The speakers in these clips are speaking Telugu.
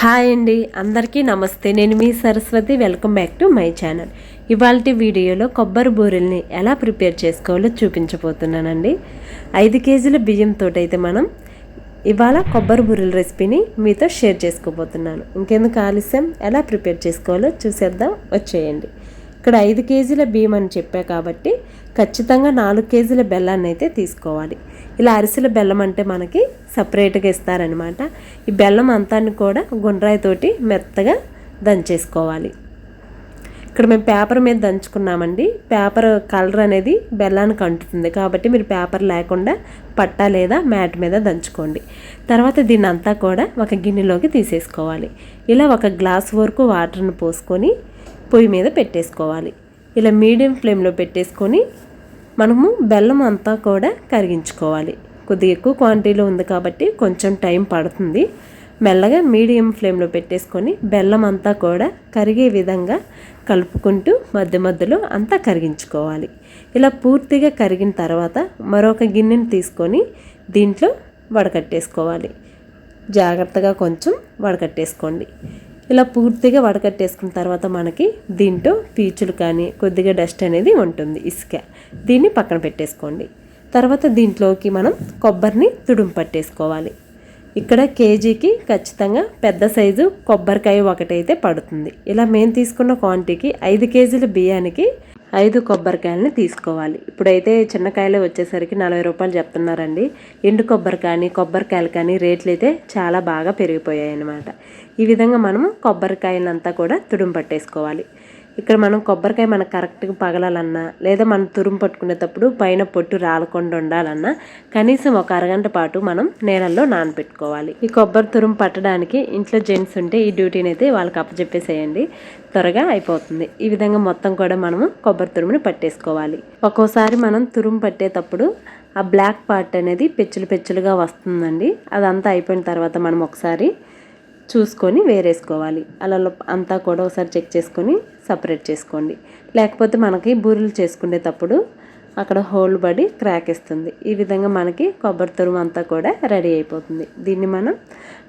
హాయ్ అండి అందరికీ నమస్తే. నేను మీ Saraswathi welcome back to my channel. ఇవాళ వీడియోలో కొబ్బరి బూరెల్ని ఎలా ప్రిపేర్ చేసుకోవాలో చూపించబోతున్నానండి. ఐదు కేజీల బియ్యంతో అయితే మనం ఇవాళ కొబ్బరి బూరెల రెసిపీని మీతో షేర్ చేసుకోబోతున్నాను. ఇంకెందుకు ఆలస్యం? ఎలా ప్రిపేర్ చేసుకోవాలో చూసేద్దాం. వచ్చేయండి. ఇక్కడ ఐదు కేజీల బియ్యం అని చెప్పా కాబట్టి ఖచ్చితంగా నాలుగు కేజీల బెల్లాన్ని అయితే తీసుకోవాలి. ఇలా అరిసెల బెల్లం అంటే మనకి సపరేట్గా ఇస్తారనమాట ఈ బెల్లం అంతాన్ని కూడా గుండ్రాయితోటి మెత్తగా దంచేసుకోవాలి. ఇక్కడ మేము పేపర్ మీద దంచుకున్నామండి. పేపర్ కలర్ అనేది బెల్లానికి అంటుతుంది. కాబట్టి మీరు పేపర్ లేకుండా పట్టా లేదా మ్యాట్ మీద దంచుకోండి. తర్వాత దీన్ని అంతా కూడా ఒక గిన్నెలోకి తీసేసుకోవాలి. ఇలా ఒక గ్లాస్ వరకు వాటర్ని పోసుకొని పొయ్యి మీద పెట్టేసుకోవాలి. ఇలా మీడియం ఫ్లేమ్లో పెట్టేసుకొని మనము బెల్లం అంతా కూడా కరిగించుకోవాలి. కొద్దిగా ఎక్కువ క్వాంటిటీలో ఉంది కాబట్టి కొంచెం టైం పడుతుంది. మెల్లగా మీడియం ఫ్లేమ్లో పెట్టేసుకొని బెల్లం అంతా కూడా కరిగే విధంగా కలుపుకుంటూ మధ్య మధ్యలో అంతా కరిగించుకోవాలి. ఇలా పూర్తిగా కరిగిన తర్వాత మరొక గిన్నెని తీసుకొని దీంట్లో వడకట్టేసుకోవాలి. జాగ్రత్తగా కొంచెం వడకట్టేసుకోండి. ఇలా పూర్తిగా వడకట్టేసుకున్న తర్వాత మనకి దీంట్లో పీచులు కానీ కొద్దిగా డస్ట్ అనేది ఉంటుంది ఇసుక. దీన్ని పక్కన పెట్టేసుకోండి. తర్వాత దీంట్లోకి మనం కొబ్బరిని తుడుము పట్టేసుకోవాలి. ఇక్కడ కేజీకి ఖచ్చితంగా పెద్ద సైజు కొబ్బరికాయ ఒకటైతే పడుతుంది. ఇలా మేము తీసుకున్న క్వాంటిటీకి ఐదు కేజీల బియ్యానికి ఐదు కొబ్బరికాయలని తీసుకోవాలి. ఇప్పుడైతే చిన్నకాయలు వచ్చేసరికి నలభై రూపాయలు చెప్తున్నారండి. ఎండు కొబ్బరి కానీ కొబ్బరికాయలు కానీ రేట్లు అయితే చాలా బాగా పెరిగిపోయాయి అన్నమాట ఈ విధంగా మనము కొబ్బరికాయలంతా కూడా తుడుము పట్టేసుకోవాలి. ఇక్కడ మనం కొబ్బరికాయ మనకు కరెక్ట్గా పగలాలన్నా లేదా మనం తురుము పట్టుకునేటప్పుడు పైన పొట్టు రాలకుండా ఉండాలన్నా కనీసం ఒక అరగంట పాటు మనం నేలల్లో నానబెట్టుకోవాలి ఈ కొబ్బరి తురుము పట్టడానికి ఇంట్లో జెంట్స్ ఉంటే ఈ డ్యూటీని అయితే వాళ్ళకి అప్పచెప్పేసేయండి. త్వరగా అయిపోతుంది. ఈ విధంగా మొత్తం కూడా మనము కొబ్బరి తురుముని పట్టేసుకోవాలి. ఒక్కోసారి మనం తురుము పట్టేటప్పుడు ఆ బ్లాక్ పార్ట్ అనేది పెచ్చులు పెచ్చులుగా వస్తుందండి. అదంతా అయిపోయిన తర్వాత మనం ఒకసారి చూసుకొని వేరేసుకోవాలి. అలా అంతా కూడా ఒకసారి చెక్ చేసుకొని సపరేట్ చేసుకోండి. లేకపోతే మనకి బూరెలు చేసుకునేటప్పుడు అక్కడ హోల్ పడి క్రాక్ ఇస్తుంది ఈ విధంగా మనకి కొబ్బరి తురుము అంతా కూడా రెడీ అయిపోతుంది. దీన్ని మనం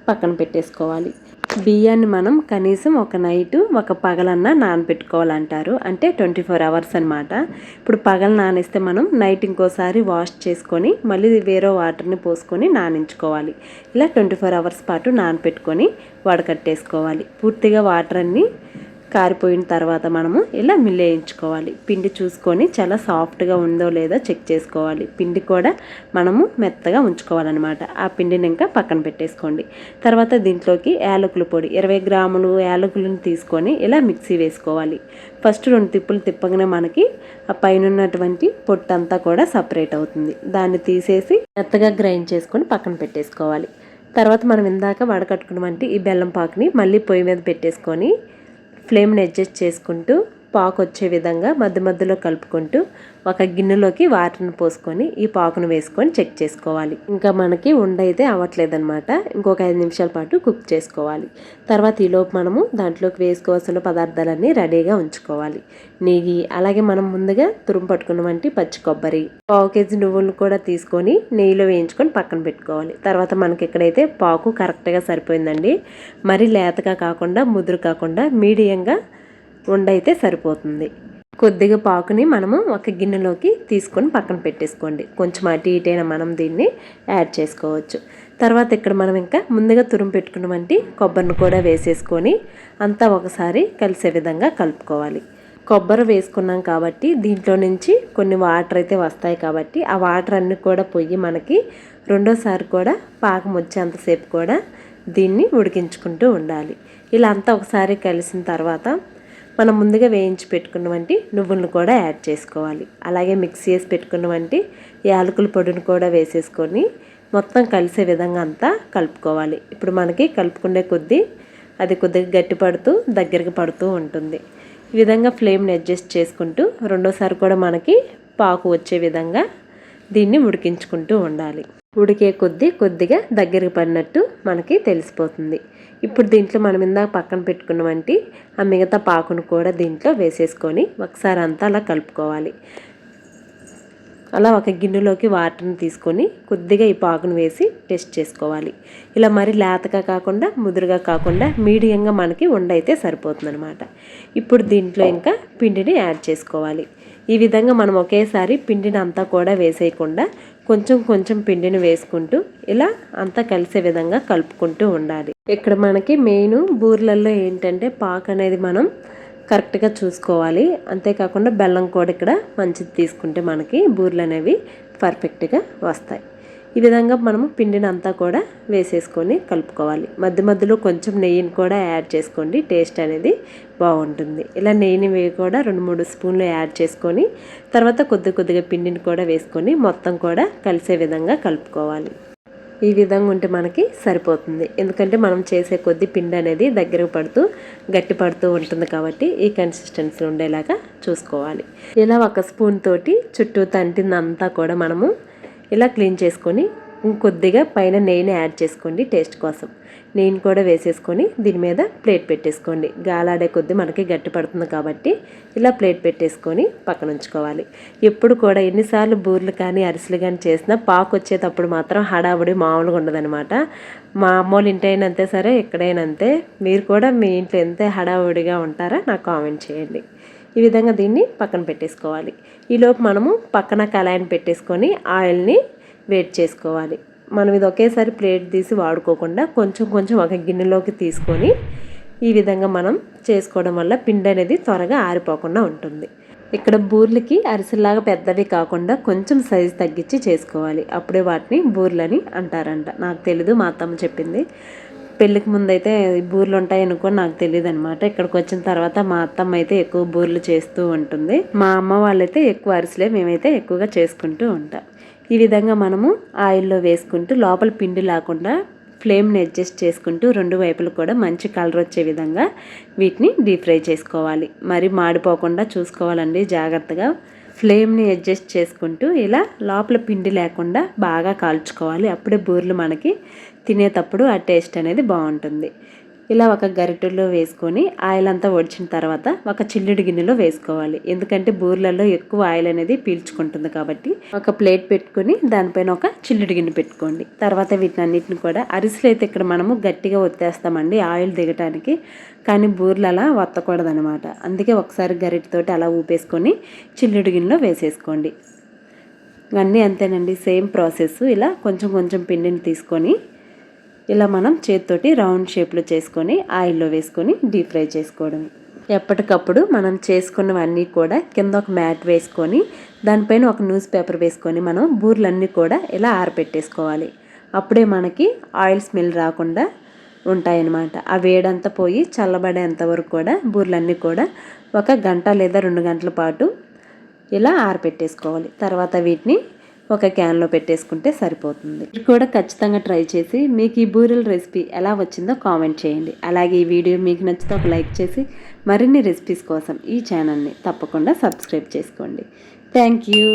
పక్కన పెట్టేసుకోవాలి. బియ్యాన్ని మనం కనీసం ఒక నైట్ ఒక పగలన్నా నానబెట్టుకోవాలంటారు అంటే ట్వంటీ ఫోర్ అవర్స్ అనమాట ఇప్పుడు పగలు నానేస్తే మనం నైట్ ఇంకోసారి వాష్ చేసుకొని మళ్ళీ వేరే వాటర్ని పోసుకొని నానించుకోవాలి. ఇలా ట్వంటీ ఫోర్ అవర్స్ పాటు నానబెట్టుకొని వడకట్టేసుకోవాలి. పూర్తిగా వాటర్ అన్నీ కారిపోయిన తర్వాత మనము ఇలా మిల్ వేయించుకోవాలి. పిండి చూసుకొని చాలా సాఫ్ట్గా ఉందో లేదో చెక్ చేసుకోవాలి. పిండి కూడా మనము మెత్తగా ఉంచుకోవాలన్నమాట. ఆ పిండిని ఇంకా పక్కన పెట్టేసుకోండి. తర్వాత దీంట్లోకి యాలకుల పొడి ఇరవై గ్రాములు యాలకులను తీసుకొని ఇలా మిక్సీ వేసుకోవాలి. ఫస్ట్ రెండు తిప్పులు తిప్పగానే మనకి ఆ పైన ఉన్నటువంటి పొట్టు అంతా కూడా సపరేట్ అవుతుంది. దాన్ని తీసేసి మెత్తగా గ్రైండ్ చేసుకొని పక్కన పెట్టేసుకోవాలి. తర్వాత మనం ఇందాక వడకట్టుకున్నటువంటి ఈ బెల్లం పాకుని మళ్ళీ పొయ్యి మీద పెట్టేసుకొని ఫ్లేమ్ని అడ్జస్ట్ చేసుకుంటూ పాకు వచ్చే విధంగా మధ్య మధ్యలో కలుపుకుంటూ ఒక గిన్నెలోకి వాటర్ని పోసుకొని ఈ పాకును వేసుకొని చెక్ చేసుకోవాలి. ఇంకా మనకి ఉండ అయితే అవ్వట్లేదనమాట ఇంకొక ఐదు నిమిషాల పాటు కుక్ చేసుకోవాలి. తర్వాత ఈలోపు మనము దాంట్లోకి వేసుకోవాల్సిన పదార్థాలన్నీ రెడీగా ఉంచుకోవాలి. నెయ్యి అలాగే మనం ముందుగా తురుము పట్టుకున్నవంటి పచ్చి కొబ్బరి పావు కేజీ నువ్వులు కూడా తీసుకొని నెయ్యిలో వేయించుకొని పక్కన పెట్టుకోవాలి. తర్వాత మనకి ఇక్కడైతే పాకు కరెక్ట్గా సరిపోయిందండి. మరి లేతగా కాకుండా ముదురు కాకుండా మీడియంగా ఉండైతే సరిపోతుంది. కొద్దిగా పాకుని మనము ఒక గిన్నెలోకి తీసుకొని పక్కన పెట్టేసుకోండి. కొంచెం అటు ఇటైనా మనం దీన్ని యాడ్ చేసుకోవచ్చు. తర్వాత ఇక్కడ మనం ఇంకా ముందుగా తురుము పెట్టుకున్నవంటి కొబ్బరిని కూడా వేసేసుకొని అంతా ఒకసారి కలిసే విధంగా కలుపుకోవాలి. కొబ్బరి వేసుకున్నాం కాబట్టి దీంట్లో నుంచి కొన్ని వాటర్ అయితే వస్తాయి కాబట్టి ఆ వాటర్ అన్నీ కూడా పొయ్యి మనకి రెండోసారి కూడా పాకం వచ్చేంతసేపు కూడా దీన్ని ఉడికించుకుంటూ ఉండాలి. ఇలా అంతా ఒకసారి కలిసిన తర్వాత మనం ముందుగా వేయించి పెట్టుకున్నవంటి నువ్వులను కూడా యాడ్ చేసుకోవాలి. అలాగే మిక్స్ చేసి పెట్టుకున్నవంటి యాలకుల పొడిని కూడా వేసేసుకొని మొత్తం కలిసే విధంగా అంతా కలుపుకోవాలి. ఇప్పుడు మనకి కలుపుకునే కొద్దీ అది కొద్దిగా గట్టి పడుతూ దగ్గరికి పడుతూ ఉంటుంది. ఈ విధంగా ఫ్లేమ్ని అడ్జస్ట్ చేసుకుంటూ రెండోసారి కూడా మనకి పాకు వచ్చే విధంగా దీన్ని ఉడికించుకుంటూ ఉండాలి. ఉడికే కొద్దీ కొద్దిగా దగ్గరికి పడినట్టు మనకి తెలిసిపోతుంది. ఇప్పుడు దీంట్లో మనం ఇందాక పక్కన పెట్టుకున్నవంటి ఆ మిగతా పాకును కూడా దీంట్లో వేసేసుకొని ఒకసారి అంతా అలా కలుపుకోవాలి. అలా ఒక గిన్నెలోకి వాటర్ని తీసుకొని కొద్దిగా ఈ పాకును వేసి టెస్ట్ చేసుకోవాలి. ఇలా మరి లేతగా కాకుండా ముదురుగా కాకుండా మీడియంగా మనకి ఉండైతే సరిపోతుందనమాట సరిపోతుంది అనమాట ఇప్పుడు దీంట్లో ఇంకా పిండిని యాడ్ చేసుకోవాలి. ఈ విధంగా మనం ఒకేసారి పిండిని అంతా కూడా వేసేయకుండా కొంచెం కొంచెం పిండిని వేసుకుంటూ ఇలా అంతా కలిసే విధంగా కలుపుకుంటూ ఉండాలి. ఇక్కడ మనకి మెయిన్ బూర్లల్లో ఏంటంటే పాక్ అనేది మనం కరెక్ట్గా చూసుకోవాలి. అంతేకాకుండా బెల్లం కూడా ఇక్కడ మంచిది తీసుకుంటే మనకి బూర్లు అనేవి పర్ఫెక్ట్గా వస్తాయి. ఈ విధంగా మనము పిండిని అంతా కూడా వేసేసుకొని కలుపుకోవాలి. మధ్య మధ్యలో కొంచెం నెయ్యిని కూడా యాడ్ చేసుకోండి. టేస్ట్ అనేది బాగుంటుంది. ఇలా నెయ్యిని కూడా రెండు మూడు స్పూన్లు యాడ్ చేసుకొని తర్వాత కొద్ది కొద్దిగా పిండిని కూడా వేసుకొని మొత్తం కూడా కలిసే విధంగా కలుపుకోవాలి. ఈ విధంగా ఉంటే మనకి సరిపోతుంది. ఎందుకంటే మనం చేసే కొద్ది పిండి అనేది దగ్గరకు పడుతూ గట్టి పడుతూ ఉంటుంది కాబట్టి ఈ కన్సిస్టెన్సీ ఉండేలాగా చూసుకోవాలి. ఇలా ఒక స్పూన్ తోటి చుట్టూ తంటిందంతా కూడా మనము ఇలా క్లీన్ చేసుకొని కొద్దిగా పైన నెయ్యిని యాడ్ చేసుకోండి టేస్ట్ కోసం. నెయ్యిని కూడా వేసేసుకొని దీని మీద ప్లేట్ పెట్టేసుకోండి. గాలాడే కొద్ది మనకి గట్టి పడుతుంది కాబట్టి ఇలా ప్లేట్ పెట్టేసుకొని పక్కన ఉంచుకోవాలి. ఎప్పుడు కూడా ఎన్నిసార్లు బూర్లు కానీ అరిసెలు కానీ చేసినా పాకు వచ్చేటప్పుడు మాత్రం హడావుడి మామూలుగా ఉండదనమాట మా అమ్మోళ్ళ ఇంటైనంతే సరే ఎక్కడైనా అంతే. మీరు కూడా మీ ఇంట్లో ఎంత హడావుడిగా ఉంటారా నాకు కామెంట్ చేయండి. ఈ విధంగా దీన్ని పక్కన పెట్టేసుకోవాలి. ఈలోపు మనము పక్కన కళాయిని పెట్టేసుకొని ఆయిల్ని వేడి చేసుకోవాలి. మనం ఇది ఒకేసారి ప్లేట్ తీసి వాడుకోకుండా కొంచెం కొంచెం ఒక గిన్నెలోకి తీసుకొని ఈ విధంగా మనం చేసుకోవడం వల్ల పిండి అనేది త్వరగా ఆరిపోకుండా ఉంటుంది. ఇక్కడ బూర్లకి అరిసెల్లాగా పెద్దవి కాకుండా కొంచెం సైజు తగ్గించి చేసుకోవాలి. అప్పుడే వాటిని బూర్లని అంటారంట. నాకు తెలీదు మా అత్తమ్మ చెప్పింది. పెళ్ళికి ముందైతే బూర్లు ఉంటాయి అనుకో నాకు తెలియదు అనమాట ఇక్కడికి వచ్చిన తర్వాత మా అత్తమ్మ అయితే ఎక్కువ బూర్లు చేస్తూ ఉంటుంది. మా అమ్మ వాళ్ళైతే ఎక్కువ అరిసెలే మేమైతే ఎక్కువగా చేసుకుంటూ ఉంటాం. ఈ విధంగా మనము ఆయిల్లో వేసుకుంటూ లోపల పిండి లేకుండా ఫ్లేమ్ని అడ్జస్ట్ చేసుకుంటూ రెండు వైపులు కూడా మంచి కలర్ వచ్చే విధంగా వీటిని డీప్ ఫ్రై చేసుకోవాలి. మరి మాడిపోకుండా చూసుకోవాలండి జాగ్రత్తగా. ఫ్లేమ్ని అడ్జస్ట్ చేసుకుంటూ ఇలా లోపల పిండి లేకుండా బాగా కాల్చుకోవాలి. అప్పుడే బూరెలు మనకి తినేటప్పుడు ఆ టేస్ట్ అనేది బాగుంటుంది. ఇలా ఒక గరిటెలో వేసుకొని ఆయిల్ అంతా వడిచిన తర్వాత ఒక చిల్లుడి గిన్నెలో వేసుకోవాలి. ఎందుకంటే బూర్లలో ఎక్కువ ఆయిల్ అనేది పీల్చుకుంటుంది కాబట్టి ఒక ప్లేట్ పెట్టుకొని దానిపైన ఒక చిల్లుడి గిన్నె పెట్టుకోండి. తర్వాత వీటిని అన్నిటిని కూడా అరిసెలు అయితే ఇక్కడ మనము గట్టిగా ఒత్తేస్తామండి ఆయిల్ దిగటానికి. కానీ బూర్లు అలా వత్తకూడదనమాట అందుకే ఒకసారి గరిటతోటి అలా ఊపేసుకొని చిల్లుడి గిన్నెలో వేసేసుకోండి. అన్నీ అంతేనండి. Same process. ఇలా కొంచెం కొంచెం పిండిని తీసుకొని ఇలా మనం చేతితోటి రౌండ్ షేప్లో చేసుకొని ఆయిల్లో వేసుకొని డీప్ ఫ్రై చేసుకోవడం. ఎప్పటికప్పుడు మనం చేసుకున్నవన్నీ కూడా కింద ఒక మ్యాట్ వేసుకొని దానిపైన ఒక న్యూస్ పేపర్ వేసుకొని మనం బూర్లన్నీ కూడా ఇలా ఆరపెట్టేసుకోవాలి. అప్పుడే మనకి ఆయిల్ స్మెల్ రాకుండా ఉంటాయన్నమాట. ఆ వేడంతా పోయి చల్లబడేంత వరకు కూడా బూర్లన్నీ కూడా ఒక గంట లేదా రెండు గంటల పాటు ఇలా ఆరపెట్టేసుకోవాలి. తర్వాత వీటిని ఒక క్యాన్లో పెట్టేసుకుంటే సరిపోతుంది. మీరు కూడా ఖచ్చితంగా ట్రై చేసి మీకు ఈ బూరెల రెసిపీ ఎలా వచ్చిందో కామెంట్ చేయండి. అలాగే ఈ వీడియో మీకు నచ్చితే ఒక లైక్ చేసి మరిన్ని రెసిపీస్ కోసం ఈ ఛానల్ని తప్పకుండా సబ్స్క్రైబ్ చేసుకోండి. Thank you.